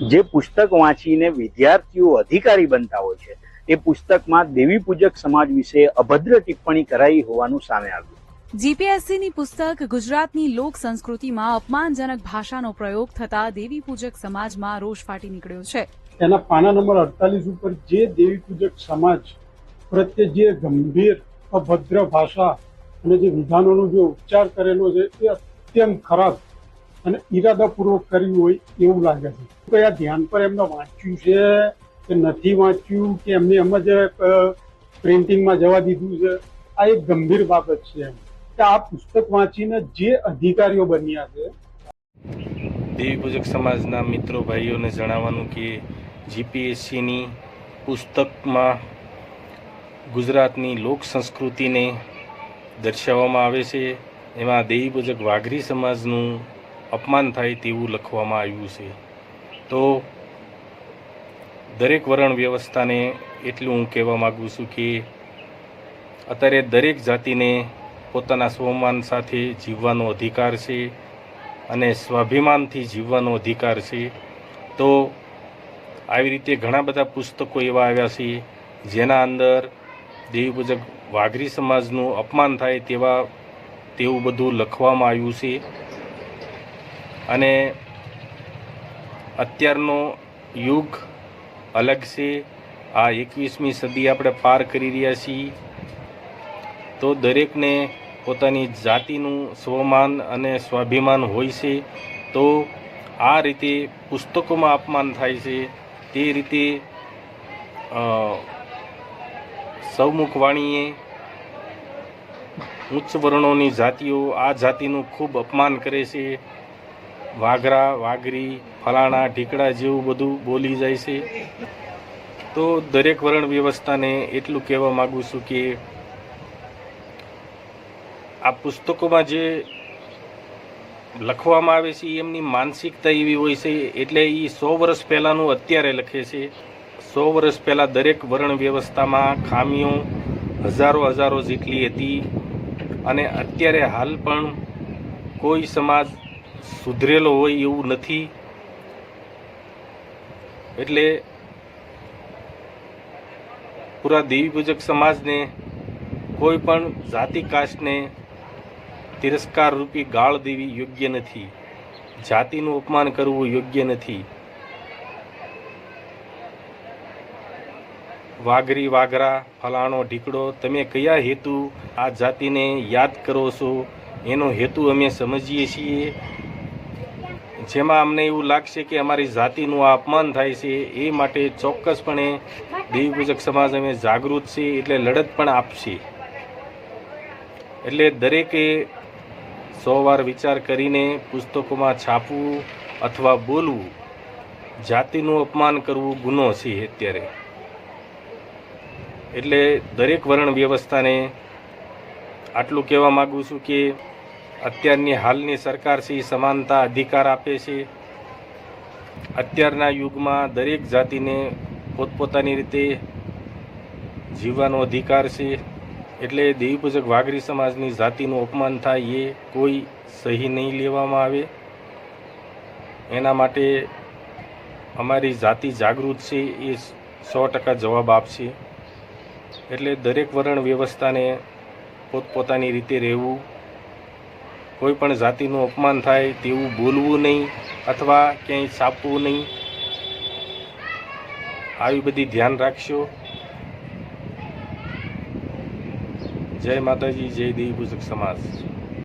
જે પુસ્તક વાંચીને વિદ્યાર્થીઓ અધિકારી બનતા હોય છે એ પુસ્તકમાં દેવી પૂજક સમાજ વિશે અભદ્ર ટિપ્પણી કરાઈ હોવાનું સામે આવ્યું. જીપીએસસીની પુસ્તક ગુજરાતની લોક સંસ્કૃતિમાં અપમાનજનક ભાષાનો પ્રયોગ થતા દેવી પૂજક સમાજમાં રોષ ફાટી નીકળ્યો છે. એના પાના નંબર અડતાલીસ ઉપર જે દેવી પૂજક સમાજ પ્રત્યે જે ગંભીર અભદ્ર ભાષા અને જે વિધાનોનો જે ઉચ્ચાર કરેલો છે એ અત્યંત ખરાબ અને ઈરાદાપૂર્વક કર્યું હોય એવું લાગે છે. આ ધ્યાન પર એમને વાંચ્યું છે કે નથી વાંચ્યું, કે એમને એમ જ પ્રિન્ટિંગમાં જવા દીધું છે. આ એક ગંભીર બાબત છે કે આ પુસ્તક વાંચીને જે અધિકારીઓ બન્યા છે. દેવી પૂજક સમાજના મિત્રો, ભાઈઓને જણાવવાનું કે જીપીએસસીની પુસ્તકમાં ગુજરાતની લોક સંસ્કૃતિને દર્શાવવામાં આવે છે. એમાં દેવી પૂજક વાઘરી સમાજનું અપમાન થાય તેવું લખવામાં આવ્યું છે. તો દરેક વરણ વ્યવસ્થાને એટલું હું કહેવા માગું છું કે અત્યારે દરેક જાતિને પોતાના સ્વમાન સાથે જીવવાનો અધિકાર છે અને સ્વાભિમાનથી જીવવાનો અધિકાર છે. તો આવી રીતે ઘણા બધા પુસ્તકો એવા આવ્યા છે, જેના અંદર દેવી પૂજક વાઘરી સમાજનું અપમાન થાય તેવા તેવું બધું લખવામાં આવ્યું છે. અને અત્યારનો યુગ અલગ છે. આ એકવીસમી સદી આપણે પાર કરી રહ્યા છીએ. તો દરેકને પોતાની જાતિનું સ્વમાન અને સ્વાભિમાન હોય છે. તો આ રીતે પુસ્તકોમાં અપમાન થાય છે. તે રીતે સૌમુખ વાણીએ ઉચ્ચ વર્ણોની જાતિઓ આ જાતિનું ખૂબ અપમાન કરે છે. વાઘરા, વાઘરી, ફલાણા, ઢીકડા જેવું બધું બોલી જાય છે. તો દરેક વર્ણ વ્યવસ્થાને એટલું કહેવા માગું છું કે આ પુસ્તકોમાં જે લખવામાં આવે છે, એમની માનસિકતા એવી હોય છે, એટલે એ સો વર્ષ પહેલાંનું અત્યારે લખે છે. સો વર્ષ પહેલાં દરેક વર્ણ વ્યવસ્થામાં ખામીઓ હજારો હજારો જેટલી હતી. અને અત્યારે હાલ પણ કોઈ સમાજ સુધરેલો હોય એવું નથી. એટલે પૂરા દેવી પૂજક સમાજને, કોઈ પણ જાતિ કાસ્ટને તિરસ્કાર રૂપી ગાળ દેવી યોગ્ય નથી. જાતિનું અપમાન કરવું યોગ્ય નથી. વાઘરી, વાઘરા, ફલાણો, ઢીકડો, તમે કયા હેતુ આ જાતિને યાદ કરો છો? એનો હેતુ અમે સમજીએ છીએ. જેમાં અમને એવું લાગશે કે અમારી જાતિનું આ અપમાન થાય છે, એ માટે ચોક્કસપણે દેવી પૂજક સમાજ અમે જાગૃત છે એટલે લડત પણ આપશે. એટલે દરેકે સો વાર વિચાર કરીને પુસ્તકોમાં છાપવું અથવા બોલવું, જાતિનું અપમાન કરવું ગુનો છે અત્યારે. એટલે દરેક વર્ણ વ્યવસ્થાને આટલું કહેવા માગું છું કે અત્યારની હાલની સરકાર એ સમાનતા અધિકાર આપે છે. અત્યારના યુગમાં દરેક જાતિને પોતપોતાની રીતે જીવવાનો અધિકાર છે. એટલે દેવીપૂજક વાઘરી સમાજની જાતિનું અપમાન થાય એ કોઈ સહી નહીં લેવામાં આવે. એના માટે અમારી જાતિ જાગૃત છે, એ સો ટકા જવાબ આપશે. એટલે દરેક વર્ણ વ્યવસ્થાને પોતપોતાની રીતે રહેવું કોઈ પણ જાતિનું અપમાન થાય તેવું બોલવું નહીં અથવા ક્યાંય છાપવું નહીં. આવી બધી ધ્યાન રાખશો. જય માતાજી, જય દેવી પૂજક સમાજ.